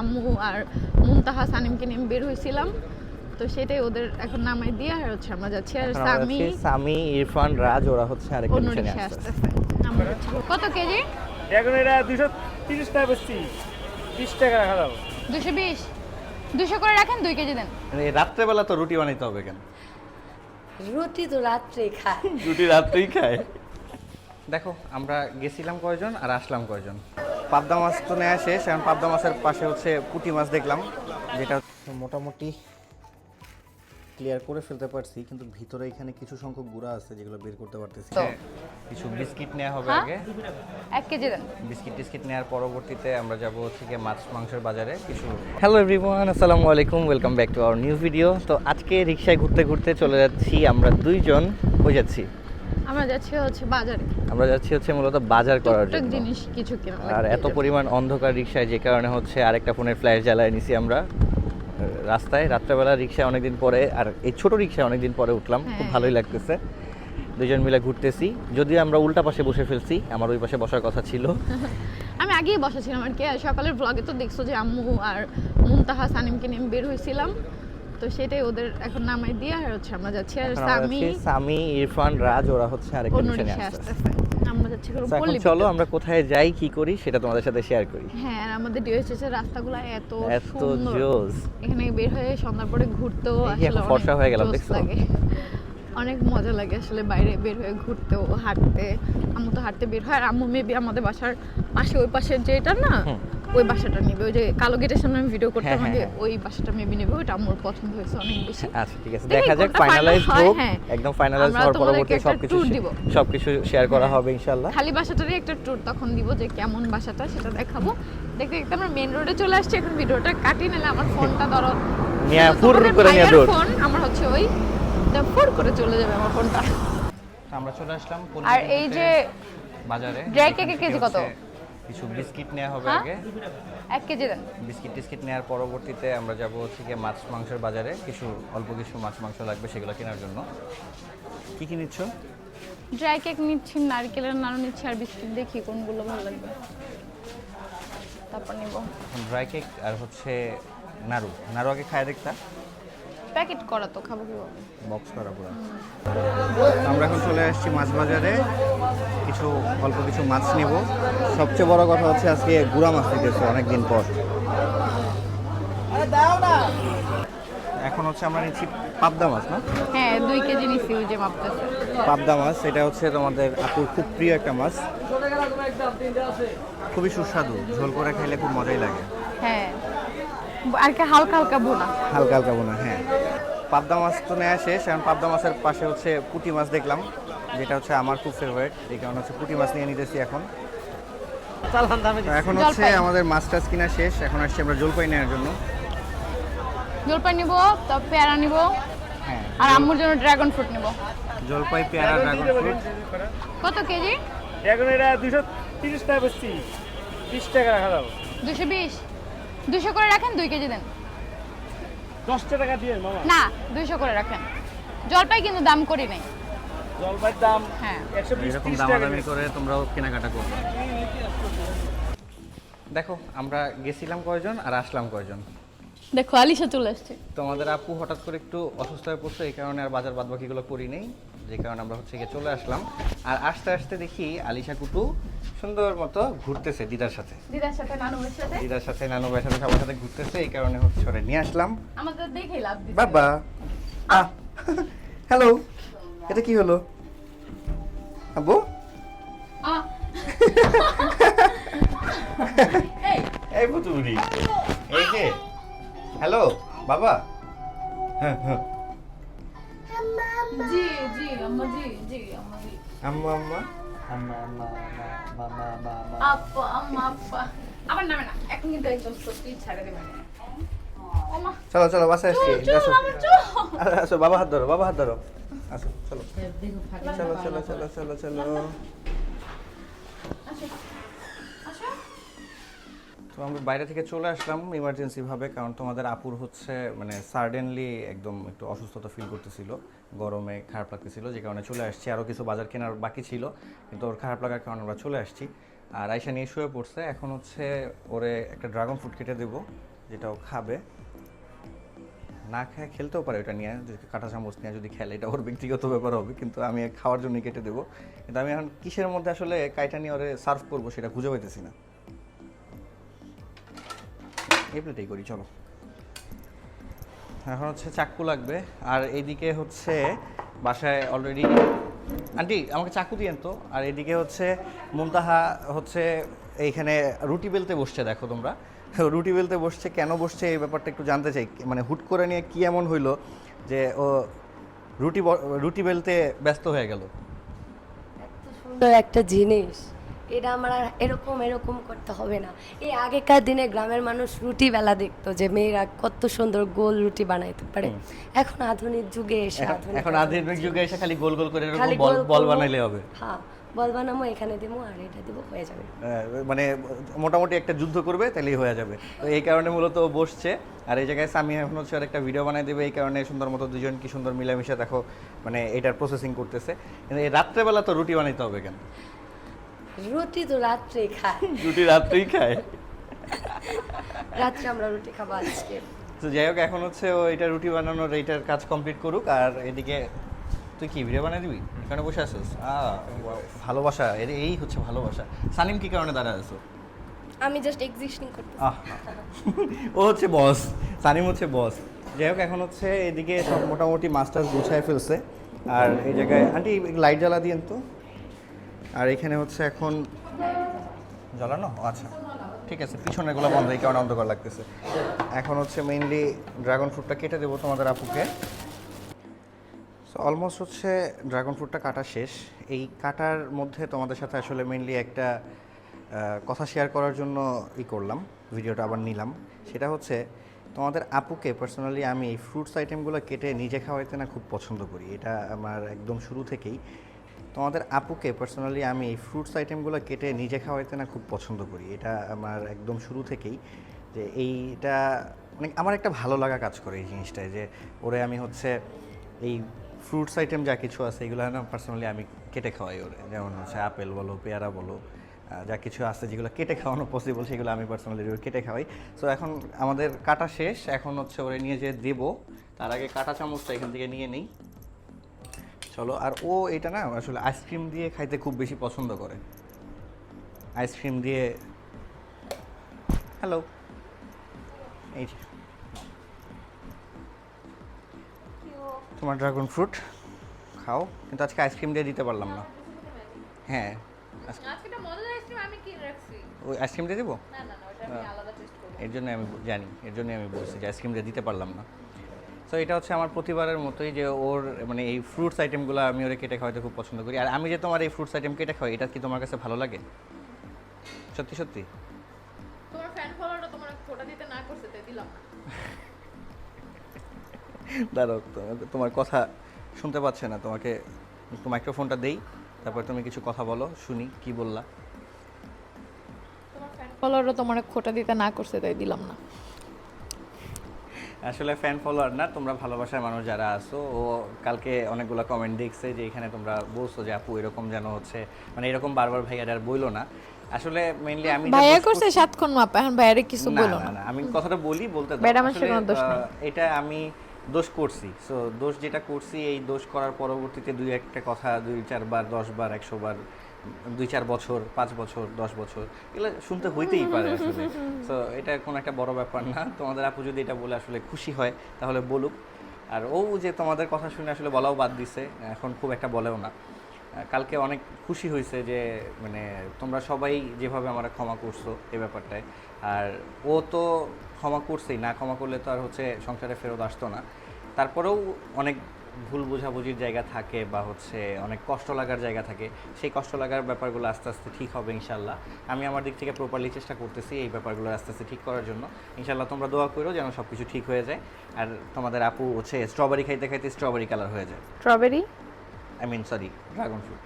আম্মু আর মুনতাহা সানিমকে নিয়ে বের হয়েছিলাম। তো সেটাই ওদের এখন নামাই দিয়ে আর হচ্ছে আমরা যাচ্ছি। আর সামি সামি ইরফান রাজ ওরা হচ্ছে আরেকটা অন্য মিশনে আসছে আমরা কত কেজি? এখন এটা দুশো তিরিশ টাকা বেশি বিশ টাকা রাখা দুশো বিশ। দুশো করে রাখেন দুই কেজি দেন। মানে রাত্রেবেলা তো রুটি বানাইতে হবে কেন? রুটি তো রাত্রে খায়। রুটি রাত্রেই খায়? দেখো আমরা গেছিলাম কয়জন আর আসলাম কয়জন? পাবদা মাছ তো নেওয়া শেষ এখন পাবদা মাছের পাশে হচ্ছে পুঁটি মাছ দেখলাম যেটা মোটামুটি ক্লিয়ার করে ফেলতে পারছি কিন্তু ভিতরে এখানে কিছু সংখ্যক গুঁড়া আছে যেগুলো বের করতে পারতেছি? কিছু বিস্কিট নেওয়া হবে হ্যাঁ? আগে। এক কেজি দেন। বিস্কিট টিস্কিট নেওয়ার পরবর্তীতে আমরা যাব থেকে মাছ মাংসের বাজারে কিছু হ্যালো এভরিওয়ান আসসালামু আলাইকুম welcome back to our new video তো আজকে রিক্সায় ঘুরতে ঘুরতে চলে যাচ্ছি আমরা দুইজন কই যাচ্ছি আমরা যাচ্ছি হচ্ছে বাজারে। আমরা যাচ্ছি হচ্ছে মূলত বাজার করার জন্য। জিনিস কিছু কেনা আর এত পরিমাণ অন্ধকার রিক্সায় যে কারণে হচ্ছে আরেকটা ফোনের ফ্ল্যাশ জ্বালায় নিছি আমরা। রাস্তায় রাত্রেবেলা রিক্সায় অনেকদিন পরে আর এই ছোট রিক্সায় অনেকদিন পরে উঠলাম খুব হ্যাঁ। ভালোই লাগতেছে। দুজন মিলে ঘুরতেছি। যদিও আমরা উল্টা পাশে বসে ফেলছি আমার ওই পাশে বসার কথা ছিল। আমি আগেই বসেছিলাম আর কি সকালের ব্লগে তো দেখছ যে আম্মু আর মুনতাহা সানিমকে নিয়ে বের হয়েছিলাম। তো সেটাই ওদের এখন নামাই দিয়ে আর হচ্ছে আমরা যাচ্ছি। আর সামি সামি ইরফান রাজ ওরা হচ্ছে আরেকটা অন্য মিশনে আসতেছে। আমরা যাচ্ছি এখন চলো আমরা কোথায় যাই কি করি সেটা তোমাদের সাথে শেয়ার করি। হ্যাঁ আর আমাদের ডিওএসএস এর রাস্তাগুলো এত এত সুন্দর। জোস। এখানে বের হয়ে সন্ধ্যার পরে ঘুরতেও আসলে ফর্সা হয়ে গেলাম, দেখছ? অনেক মজা লাগে আসলে বাইরে বের হয়ে ঘুরতেও হাঁটতে। আম্মু তো হাঁটতে বের হয়। আর আম্মু মেবি আমাদের বাসার পাশে ওই পাশের যেটা না। ওই বাসাটা নেবে। ওই যে কালো গেটের সামনে আমি ভিডিও করতাম আগে হ্যাঁ, ওই বাসাটা মেবি নেবে ওটা আম্মুর পছন্দ হয়েছে অনেক বেশি। আচ্ছা ঠিক আছে। দেখা যাক ফাইনালাইজ হোক হ্যাঁ। একদম ফাইনালাইজ হওয়ার পরবর্তী সবকিছু সবকিছু শেয়ার করা হ্যাঁ। হবে ইনশাআল্লাহ। খালি বাসাটারই একটা ট্যুর তখন দিব যে কেমন বাসাটা সেটা দেখাবো। দেখতে দেখতে আমরা মেন রোডে চলে আসছি এখন ভিডিওটা কাটি নিলে আমার ফোনটা ধরো নিয়ে ফুর করে নিয়ে দৌড়। ফোন আমার হচ্ছে ওই ফুর করে চলে যাবে আমার ফোনটা আমরা চলে আসলাম আর এই যে বাজারে। ড্রাই কেকের কেজি কত? কিছু বিস্কিট নেওয়া হবে হ্যাঁ? আগে। এক কেজি দেন। বিস্কিট টিস্কিট নেওয়ার পরবর্তীতে আমরা যাব থেকে মাছ মাংসের বাজারে। কিছু অল্প কিছু মাছ মাংস লাগবে সেগুলো কেনার জন্য। কি কি নিচ্ছ? ড্রাই কেক নিচ্ছি নারকেলের নাড়ু নিচ্ছি আর বিস্কিট। দেখি কোনগুলো ভালো লাগবে। তারপর নিব। ড্রাই কেক আর হচ্ছে নাড়ু। নাড়ু আগে খায় দেখতা প্যাকেট করা তো খাব কীভাবে বক্স করা পুরো। আমরা এখন চলে আসছি মাছ বাজারে। কিছু অল্প কিছু মাছ নেব। সবচেয়ে বড় কথা হচ্ছে আজকে গুড়া মাছ নিতেছে অনেকদিন পর। এখন হচ্ছে আমরা নিচ্ছি পাবদা মাছ না? হ্যাঁ দুই কেজি নিচ্ছি ওই যে মাপতেছে। পাবদা মাছ এটা হচ্ছে তোমাদের আপুর খুব প্রিয় একটা মাছ। খুবই সুস্বাদু ঝোল করে খাইলে খুব মজাই লাগে। হ্যাঁ। আর কি হালকা হালকা বোনা হালকা হালকা বোনা হ্যাঁ। পাবদা মাছ তো নেওয়া শেষ এখন পাবদা মাছের পাশে হচ্ছে পুঁটি মাছ দেখলাম যেটা হচ্ছে আমার খুব ফেভারিট এই কারণে হচ্ছে পুঁটি মাছ নিয়ে নিতেছি এখন। এখন হচ্ছে আমাদের মাছ টাছ কিনা শেষ এখন আসছি আমরা জলপাই নেওয়ার জন্য। জলপাই নিব তারপর পেয়ারা নিব হ্যাঁ আর আম্মুর জন্য ড্রাগন ফ্রুট নিব। জলপাই পেয়ারা ড্রাগন ফ্রুট কত কেজি? এখন এটা দুশো তিরিশ টাকা বেশি বিশ টাকা রাখা দুশো বিশ। দুশো করে রাখেন দুই কেজি দেন। দশটা টাকা দিয়ে মামা? না দুইশো করে রাখেন। জলপাই কিন্তু দাম করি নাই। জলপাইয়ের দাম হ্যাঁ। টাকা দামাদামি করে তোমরাও কেনাকাটা করবে দেখো আমরা গেছিলাম কয়জন আর আসলাম কয়জন? দেখো আলিশা চলে আসছে। তোমাদের আপু হঠাৎ করে একটু অসুস্থ হয়ে পড়ছে এই কারণে আর বাজার বাদ বাকিগুলো করি নেই যে কারণে আমরা হচ্ছে গিয়ে চলে আসলাম। আর আস্তে আস্তে দেখি আলিশা কুটু সুন্দর মতো ঘুরতেছে দিদার সাথে। দিদার সাথে নানুর সাথে? দিদার সাথে নানু ভাইয়ের সাথে সবার সাথে ঘুরতেছে এই কারণে হচ্ছে ওরে নিয়ে আসলাম। আমাদের দেখে লাভ দিছে বাবা। হ্যালো এটা কি হলো? আহ, এই এই এই যে হ্যালো বাবা। হ্যাঁ হ্যাঁ। জি জি আম্মা জি জি আম্মা জি। আম্মা আম্মা। আম্মা আম্মা আম্মা আম্মা আম্মা আম্মা আপা আম্মা আপা আবার নামে না এখন কিন্তু একদম সত্যি ছাড়ে দেবে চলো চলো বাসায় আসছি আসো। বাবা হাত ধরো বাবা হাত ধরো। আসো চলো। চলো চলো চলো চলো চলো। আমরা বাইরে থেকে চলে আসলাম ইমার্জেন্সি ভাবে, কারণ তোমাদের আপুর হচ্ছে মানে সাডেনলি একদম একটু অসুস্থতা ফিল করতেছিল। গরমে খারাপ লাগতেছিল, যে কারণে চলে আসছি। আরও কিছু বাজার কেনার বাকি ছিল, কিন্তু ওর খারাপ লাগার কারণে আমরা চলে আসছি। আর আয়সা নিয়ে শুয়ে পড়ছে। এখন হচ্ছে ওরে একটা ড্রাগন ফ্রুট কেটে দেবো, যেটা ও খাবে। না খেয়ে খেলতেও পারে ওটা নিয়ে যদি কাঁটা চামচ নিয়ে যদি খেলে, এটা ওর ব্যক্তিগত ব্যাপার হবে, কিন্তু আমি খাওয়ার জন্য কেটে দেবো। কিন্তু আমি এখন কিসের মধ্যে আসলে কাইটা নিয়ে ওরে সার্ভ করব সেটা খুঁজে পাইতেছি না। এই করি, চলো। এখন হচ্ছে চাকু লাগবে, আর এইদিকে হচ্ছে বাসায় অলরেডি আন্টি, আমাকে চাকু দিয়েন তো। আর এদিকে হচ্ছে মুমতাহা হচ্ছে এইখানে রুটি বেলতে বসছে, দেখো তোমরা। রুটি বেলতে বসছে, কেন বসছে এই ব্যাপারটা একটু জানতে চাই। মানে হুট করে নিয়ে কি এমন হইল যে ও রুটি রুটি বেলতে ব্যস্ত হয়ে গেল? একটা জিনিস। এটা আমার আর এরকম এরকম করতে হবে না। এই আগেকার দিনে গ্রামের মানুষ রুটি বেলা দেখতো যে মেয়েরা কত সুন্দর গোল রুটি বানাইতে পারে। এখন আধুনিক যুগে এসে এখন- আধুনিক যুগে এসে খালি গোল গোল করে এরকম বল বল বানাইলে হবে। হ্যাঁ বল বানাবো এখানে দেবো আর এটা দেবো হয়ে যাবে। মানে মোটামুটি একটা যুদ্ধ করবে তাহলেই হয়ে যাবে। তো এই কারণে মূলত বসছে। আর এই জায়গায় সামি এখন হচ্ছে একটা ভিডিও বানাই দেবে। এই কারণে সুন্দর মতো দুজন কি সুন্দর মিলামিশে দেখো মানে এটার প্রসেসিং করতেছে। রাত্রেবেলা তো রুটি বানাইতে হবে কেন? রুটি তো রাত্রে খায় রুটি রাত্রেই খায়। রাত্রে আমরা রুটি খাব আজকে। তো যাই হোক এখন হচ্ছে ও এটা রুটি বানানোর এইটার কাজ কমপ্লিট করুক আর এদিকে তুই কি ভিডিও বানাই দিবি? এখানে বসে আছিস? আহ, ভালোবাসা এর এই হচ্ছে ভালোবাসা। সানিম কি কারণে দাঁড়া আছো? আমি জাস্ট এক্সিস্টিং করতে ও হচ্ছে বস সানিম হচ্ছে বস যাই হোক এখন হচ্ছে এদিকে সব মোটামুটি মাস্টার্স গুছায় ফেলছে। আর এই জায়গায় আন্টি লাইট জ্বালা দিয়েন তো। আর এখানে হচ্ছে এখন জ্বালানো? আচ্ছা। ঠিক আছে, পিছনেরগুলো বন্ধ, এই কারণে অন্ধকার লাগতেছে। এখন হচ্ছে মেইনলি ড্রাগন ফ্রুটটা কেটে দেবো তোমাদের আপুকে। সো অলমোস্ট হচ্ছে ড্রাগন ফ্রুটটা কাটা শেষ। এই কাটার মধ্যে তোমাদের সাথে আসলে মেইনলি একটা কথা শেয়ার করার জন্য ই করলাম, ভিডিওটা আবার নিলাম। সেটা হচ্ছে তোমাদের আপুকে পার্সোনালি আমি এই ফ্রুটস আইটেমগুলো কেটে নিজে খাওয়াইতে না খুব পছন্দ করি। এটা আমার একদম শুরু থেকেই। তোমাদের আপুকে পার্সোনালি আমি এই ফ্রুটস আইটেমগুলো কেটে নিজে খাওয়াইতে না খুব পছন্দ করি। এটা আমার একদম শুরু থেকেই যে এইটা মানে আমার একটা ভালো লাগা কাজ করে এই জিনিসটায় যে ওরে আমি হচ্ছে এই ফ্রুটস আইটেম যা কিছু আছে এগুলো না পার্সোনালি আমি কেটে খাওয়াই ওরে। যেমন হচ্ছে আপেল বলো, পেয়ারা বলো যা কিছু আছে যেগুলো কেটে খাওয়ানো পসিবল সেগুলো আমি পার্সোনালি কেটে খাওয়াই। সো এখন আমাদের কাটা শেষ। এখন হচ্ছে ওরে নিয়ে যে দেবো। তার আগে কাটা চামচটা এখান থেকে নিয়ে নেই। চলো। আর ও এটা না আসলে আইসক্রিম দিয়ে খাইতে খুব বেশি পছন্দ করে। আইসক্রিম দিয়ে হ্যালো এই তোমার ড্রাগন ফ্রুট খাও। কিন্তু আজকে আইসক্রিম দিয়ে দিতে পারলাম না। হ্যাঁ। ওই আইসক্রিম দিয়ে দেবো? এর জন্য আমি জানি এর জন্য আমি বলছি যে আইসক্রিম দিয়ে দিতে পারলাম না। তো এটা হচ্ছে আমার প্রতিবারের মতোই যে ওর মানে এই ফ্রুটস আইটেমগুলো আমি ওরে কেটে খাওয়াতে খুব পছন্দ করি। আর আমি যে তোমার এই ফ্রুটস আইটেম কেটে খাওয়াই এটা কি তোমার কাছে ভালো লাগে? সত্যি সত্যি? তোমার ফ্যান ফলোয়ারটা তোমার ফোটা দিতে না করছে তাই দিলাম দাঁড়াও তোমার কথা শুনতে পাচ্ছে না। তোমাকে একটু মাইক্রোফোনটা দেই তারপর তুমি কিছু কথা বলো শুনি কি বললা? তোমার খোটা দিতে না করছে তাই দিলাম না। আসলে ফ্যান ফলোয়ার না তোমরা ভালোবাসার মানুষ যারা আছো ও কালকে অনেকগুলো কমেন্ট দেখছে যে এখানে তোমরা বলছো যে আপু এরকম যেন হচ্ছে মানে এরকম বারবার ভাইয়ার আর বইলো না আসলে মেইনলি আমি ভাইয়া করছে মাপা এখন ভাইয়ারে কিছু বলো না, আমি কথাটা বলি বলতে দাও। আসলে, কোনো দোষ নেই। আহ, এটা আমি দোষ করছি সো দোষ যেটা করছি এই দোষ করার পরবর্তীতে দুই একটা কথা দুই চারবার দশ বার একশো বার দুই চার বছর পাঁচ বছর দশ বছর এগুলো শুনতে হইতেই পারে আসলে। তো এটা কোনো একটা বড় ব্যাপার না। তোমাদের আপু যদি এটা বলে আসলে খুশি হয় তাহলে বলুক। আর ও যে তোমাদের কথা শুনে আসলে বলাও বাদ দিছে এখন খুব একটা বলেও না। কালকে অনেক খুশি হয়েছে যে মানে তোমরা সবাই যেভাবে আমরা ক্ষমা করছ এ ব্যাপারটায়। আর ও তো ক্ষমা করছেই না ক্ষমা করলে তো আর হচ্ছে সংসারে ফেরত আসতো না। তারপরেও অনেক ভুল বোঝাবুঝির জায়গা থাকে বা হচ্ছে অনেক কষ্ট লাগার জায়গা থাকে সেই কষ্ট লাগার ব্যাপারগুলো আস্তে আস্তে ঠিক হবে ইনশাল্লাহ। আমি আমার দিক থেকে প্রপারলি চেষ্টা করতেছি এই ব্যাপারগুলো আস্তে আস্তে ঠিক করার জন্য। ইনশাল্লাহ তোমরা দোয়া করো যেন সব কিছু ঠিক হয়ে যায়। আর তোমাদের আপু হচ্ছে স্ট্রবেরি খাইতে খাইতে স্ট্রবেরি কালার হয়ে যায়। Strawberry I mean sorry dragon fruit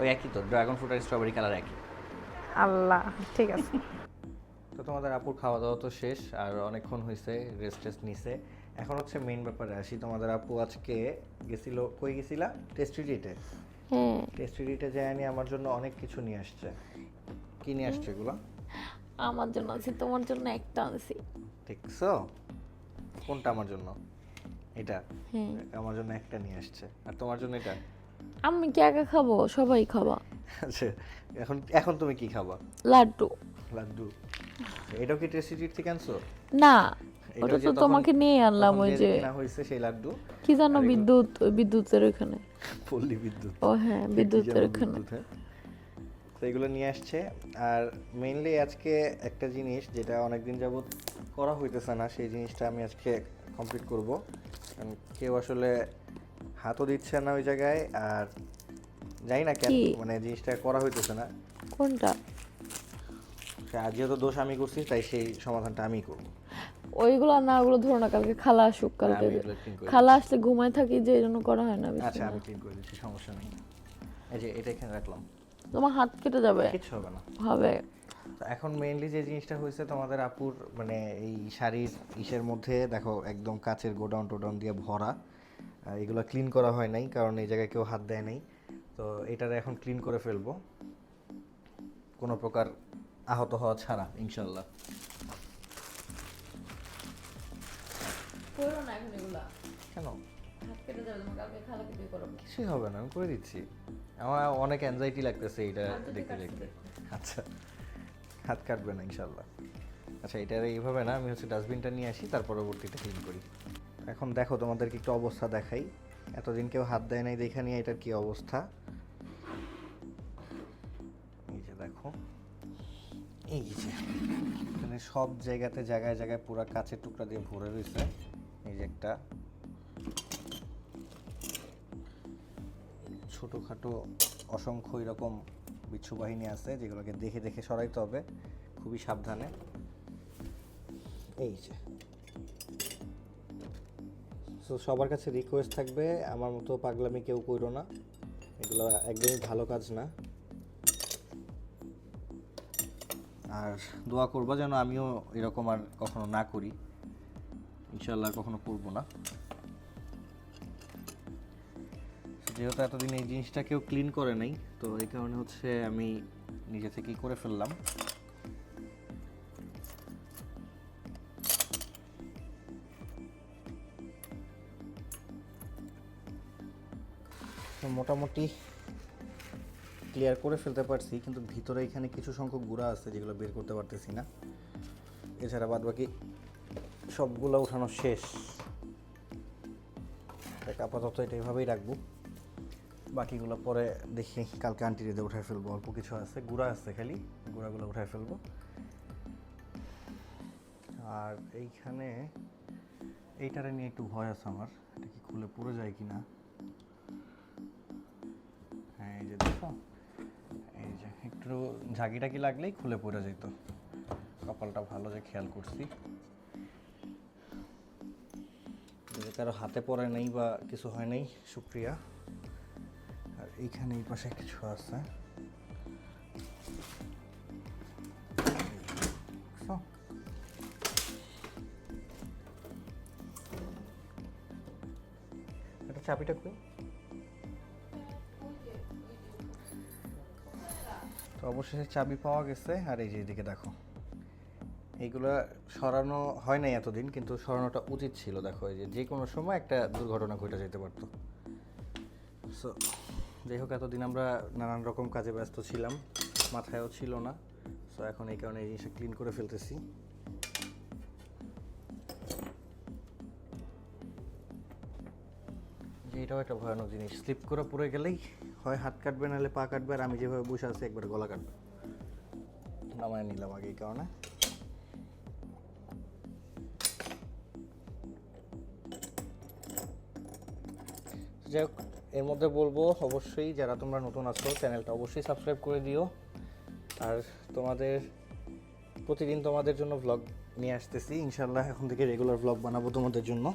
ওই একই তো ড্রাগন ফ্রুট আর স্ট্রবেরি কালার একই। আল্লাহ ঠিক আছে। তো তোমাদের আপুর খাওয়া দাওয়া তো শেষ আর অনেকক্ষণ হয়েছে রেস্ট টেস্ট নিছে। এখন হচ্ছে মেইন ব্যাপারে আসি। তোমাদের আপু আজকে গেছিল কই গেছিলা? টেস্টিডিটে হুম। টেস্টিডিটে যায় নিয়ে আমার জন্য অনেক কিছু নিয়ে আসছে। কি নিয়ে আসছো এগুলো? আমার জন্য আছে তোমার জন্য একটা আনছি। দেখছ? কোনটা আমার জন্য? এটা? আমার জন্য একটা নিয়ে আসছে। আর তোমার জন্য এটা? আমি কি একা খাব? সবাই খাবা। আচ্ছা এখন এখন তুমি কি খাবা? লাড্ডু। লাড্ডু। এটাও কি ট্রিট থেকে আনছো? না ওটা তো তোমাকে নিয়ে আনলাম ওই যে কেনা হয়েছে সেই লাড্ডু। কি জানো বিদ্যুৎ বিদ্যুতের ওখানে। পল্লী বিদ্যুৎ। ও হ্যাঁ বিদ্যুতের ওখানে। হ্যাঁ? তো এগুলো নিয়ে আসছে। আর মেইনলি আজকে একটা জিনিস যেটা অনেকদিন যাবত করা হইতেছে না সেই জিনিসটা আমি আজকে কমপ্লিট করব। কারণ কেউ আসলে হাতও দিচ্ছে না ওই জায়গায় আর জানি না কেন মানে জিনিসটা করা হইতেছে না। কোনটা? যেহেতু দোষ আমি করছি তাই সেই সমাধানটা আমি করব। ওইগুলো না ওগুলো ধরো না কালকে খালা আসুক কালকে খালা আসলে ঘুমায় থাকি যে এই জন্য করা হয় না আচ্ছা আমি ক্লিন করে দিচ্ছি সমস্যা নেই। এই যে এটা এখানে রাখলাম। তোমার হাত কেটে যাবে? কিচ্ছু হবে না। হবে। এখন মেইনলি যে জিনিসটা হয়েছে তোমাদের আপুর মানে এই শাড়ির ইসের মধ্যে দেখো একদম কাচের গোডাউন টোডাউন দিয়ে ভরা। এগুলো ক্লিন করা হয় নাই কারণ এই জায়গায় কেউ হাত দেয় নাই। তো এটার এখন ক্লিন করে ফেলব। কোনো প্রকার আহত হওয়া ছাড়া ইনশাল্লাহ। কেন? কিছুই হবে না আমি করে দিচ্ছি। আমার অনেক অ্যাংজাইটি লাগতেছে এটা দেখতে দেখতে। আচ্ছা হাত কাটবে না ইনশাল্লাহ। আচ্ছা এটার এইভাবে না আমি হচ্ছে ডাস্টবিনটা নিয়ে আসি তার পরবর্তীতে ক্লিন করি। এখন দেখো তোমাদেরকে একটু অবস্থা দেখাই। এতদিন কেউ হাত দেয় নাই দেখে নিয়ে এটার কি অবস্থা? এই যে, এখানে সব জায়গাতে জায়গায় জায়গায় পুরো কাঁচের টুকরা দিয়ে ভরে রয়েছে। এই যে একটা। ছোটোখাটো অসংখ্য এরকম বিচ্ছু বাহিনী আছে, যেগুলোকে দেখে দেখে সরাইতে হবে। খুবই সাবধানে। এই যে। সো সবার কাছে রিকোয়েস্ট থাকবে, আমার মতো পাগলামি কেউ কইরো না। এগুলো একদমই ভালো কাজ না। আর দোয়া করব যেন আমিও এরকম আর কখনো না করি। ইনশাল্লাহ কখনো করব না। যেহেতু এতদিন এই জিনিসটা কেউ ক্লিন করে নাই, তো এই কারণে হচ্ছে আমি নিজে থেকেই করে ফেললাম। মোটামুটি ক্লিয়ার করে ফেলতে পারছি, কিন্তু ভিতরে এখানে কিছু সংখ্যক গুঁড়া আছে যেগুলো বের করতে পারতেছি না। এছাড়া বাদ বাকি সবগুলো উঠানো শেষ। আপাতত এটা এভাবেই রাখব। বাকিগুলো পরে দেখি, কালকে আন্টি রেদে উঠায় ফেলব। অল্প কিছু আছে, গুঁড়া আছে খালি, গুঁড়াগুলো উঠায় ফেলব। আর এইখানে এইটারে নিয়ে একটু ভয় আছে আমার, এটা কি খুলে পড়ে যায় কি না হ্যাঁ এই যে দেখো। একটু ঝাঁকিটাকি লাগলেই খুলে পড়ে যেত। কপালটা ভালো যে খেয়াল করছি। যদি কারও হাতে পড়ে নাই বা কিছু হয় নাই শুক্রিয়া আর এইখানে এই পাশে কিছু আছে? এটা চাবিটা কই? তো অবশেষে চাবি পাওয়া গেছে, আর এই যে এদিকে দেখো। এইগুলো সরানো হয় নাই এতদিন, কিন্তু সরানোটা উচিত ছিল, দেখো, এই যে যে কোনো সময় একটা দুর্ঘটনা ঘটে যেতে পারতো। সো যাই হোক, এতদিন আমরা নানান রকম কাজে ব্যস্ত ছিলাম, মাথায়ও ছিল না। সো এখন এই কারণে এই জিনিসটা ক্লিন করে ফেলতেছি। এটাও একটা ভয়ানক জিনিস স্লিপ করে পড়ে গেলেই হয় হাত কাটবে, নাহলে পা কাটবে, আর আমি যেভাবে বসে আছি একবার গলা কাটবে। নামায় নিলাম আগে এই কারণে। যাই হোক, এর মধ্যে বলব অবশ্যই, যারা তোমরা নতুন আছো, চ্যানেলটা অবশ্যই সাবস্ক্রাইব করে দিও। আর তোমাদের, প্রতিদিন তোমাদের জন্য ভ্লগ নিয়ে আসতেছি। ইনশাল্লাহ এখন থেকে রেগুলার ভ্লগ বানাবো তোমাদের জন্য।